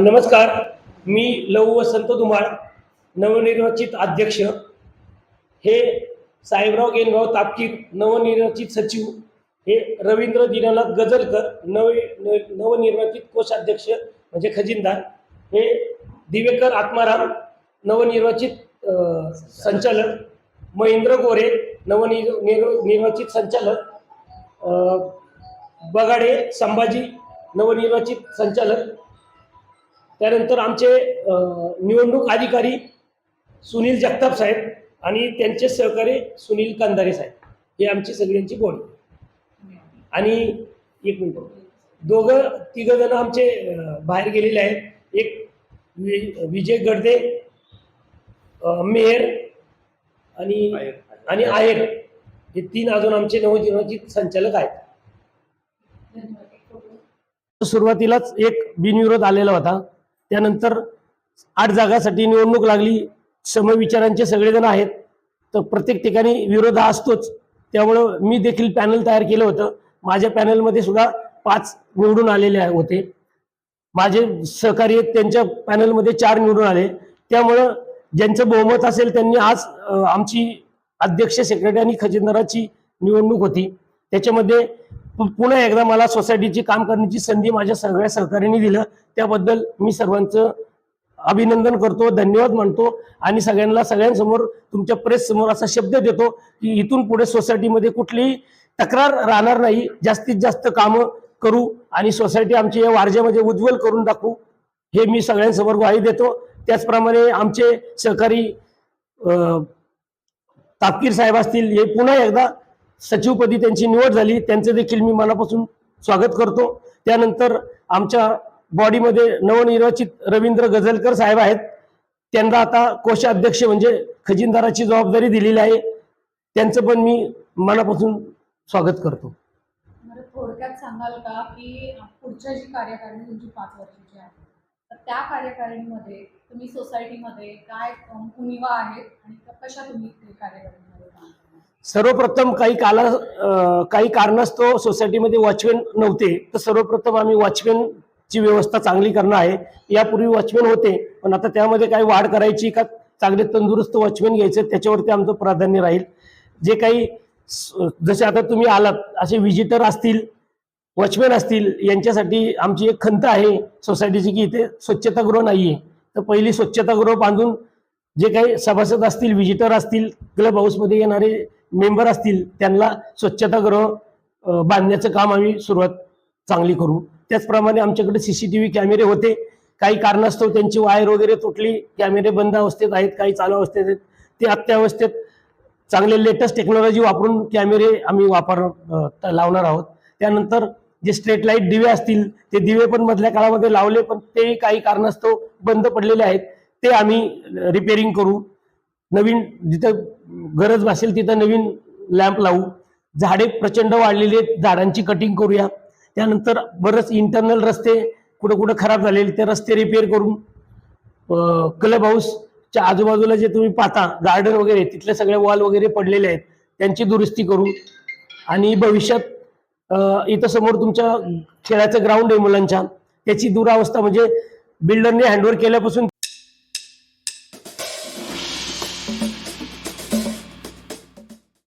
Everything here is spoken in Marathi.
नमस्कार. मी लव वसंत धुमाळ नवनिर्वाचित अध्यक्ष. हे साहेबराव गेनगाव तापकीर नवनिर्वाचित सचिव. हे रवींद्र दीनानाथ गजलकर नव न- नवनिर्वाचित कोषाध्यक्ष म्हणजे खजिनदार. हे दिवेकर आत्माराम नवनिर्वाचित संचालक. महेंद्र गोरे नवनिर निर्वाचित संचालक. बगाडे संभाजी नवनिर्वाचित संचालक. त्यानंतर आमचे निवडणूक अधिकारी सुनील जगताप साहेब आणि त्यांचे सहकारी सुनील कंदारे साहेब. हे आमची सगळ्यांची बॉडी आणि एक मिनिट. दोघं तिघ जण आमचे बाहेर गेलेले आहेत. एक विजय गडदे मेहर आणि आणि आहेर हे तीन अजून आमचे नवनिर्वाचित संचालक आहेत. सुरुवातीलाच एक बिनविरोध आलेला होता. त्यानंतर आठ जागासाठी निवडणूक लागली. समविचारांचे सगळेजण आहेत. तर प्रत्येक ठिकाणी विरोध हा असतोच. त्यामुळं मी देखील पॅनल तयार केलं होतं. माझ्या पॅनलमध्ये सुद्धा पाच निवडून आलेले होते. माझे सहकारी त्यांच्या पॅनलमध्ये चार निवडून आले. त्यामुळं ज्यांचं बहुमत असेल त्यांनी आज आमची अध्यक्ष सेक्रेटरी आणि खजिनदाराची निवडणूक होती. त्याच्यामध्ये पुन्हा एकदा मला सोसायटीची काम करण्याची संधी माझ्या सगळ्या सहकार्यांनी दिलं. त्याबद्दल मी सर्वांचं अभिनंदन करतो धन्यवाद म्हणतो आणि सगळ्यांना सगळ्यांसमोर तुमच्या प्रेस समोर असा शब्द देतो की इथून पुढे सोसायटीमध्ये कुठलीही तक्रार राहणार नाही. जास्तीत जास्त कामं करू आणि सोसायटी आमची या वारज्यामध्ये उज्ज्वल करून दाखवू हे मी सगळ्यांसमोर ग्वाही देतो. त्याचप्रमाणे आमचे सहकारी तापकीर साहेब असतील हे पुन्हा एकदा सचिवपदी त्यांची निवड झाली. त्यांचं देखील मी मनापासून स्वागत करतो. त्यानंतर आमच्या बॉडीमध्ये नवनिर्वाचित रवींद्र गजलकर साहेब आहेत. त्यांना आता कोषाध्यक्ष म्हणजे खजिनदाराची जबाबदारी दिलेली आहे. त्यांचं पण मी मनापासून स्वागत करतो. थोडक्यात सांगाल का की पुढच्या जी कार्यकारिणी तुमची पाच वर्षाची आहे तर त्या कार्यकारिणीमध्ये तुम्ही सोसायटीमध्ये काय अम, आहेत आणि कशा तुम्ही कार्यकारिणी सर्वप्रथम काही काला काही कारणास्तव सोसायटीमध्ये वॉचमॅन नव्हते. तर सर्वप्रथम आम्ही वॉचमॅनची व्यवस्था चांगली करणं आहे. यापूर्वी वॉचमॅन होते पण आता त्यामध्ये काही वाढ करायची का? चांगले तंदुरुस्त वॉचमॅन घ्यायचे त्याच्यावरती आमचं प्राधान्य राहील. जे काही स- जसे आता तुम्ही आलात असे व्हिजिटर असतील वॉचमॅन असतील यांच्यासाठी आमची एक खंत आहे सोसायटीची की इथे स्वच्छतागृह नाही आहे तर पहिली स्वच्छतागृह बांधून जे काही सभासद असतील व्हिजिटर असतील क्लब हाऊसमध्ये येणारे मेंबर असतील त्यांना स्वच्छतागृह बांधण्याचं काम आम्ही सुरुवात चांगली करू. त्याचप्रमाणे आमच्याकडे सीसीटीव्ही कॅमेरे होते. काही कारणास्तव त्यांची वायर वगैरे तुटली कॅमेरे बंद अवस्थेत आहेत काही चालू अवस्थेत आहेत. ते अत्यावस्थेत चांगले लेटेस्ट टेक्नॉलॉजी वापरून कॅमेरे आम्ही वापर लावणार आहोत. त्यानंतर जे स्ट्रेट लाइट दिवे असतील ते दिवे पण मधल्या काळामध्ये लावले पण ते काही कारणास्तव बंद पडलेले आहेत. ते आम्ही रिपेअरिंग करू. नवीन जिथं गरज भासेल तिथं नवीन लॅम्प लावू. झाडे प्रचंड वाढलेली आहेत झाडांची कटिंग करूया. त्यानंतर बरंच इंटरनल रस्ते कुठं कुठं खराब झालेले ते रस्ते रिपेअर करून क्लब हाऊसच्या आजूबाजूला जे तुम्ही पाहता गार्डन वगैरे तिथले सगळे वॉल वगैरे पडलेले आहेत त्यांची दुरुस्ती करू. आणि भविष्यात इथं समोर तुमच्या खेळाचं ग्राउंड आहे मुलांच्या. त्याची दुरावस्था म्हणजे बिल्डरने हँडओव्हर केल्यापासून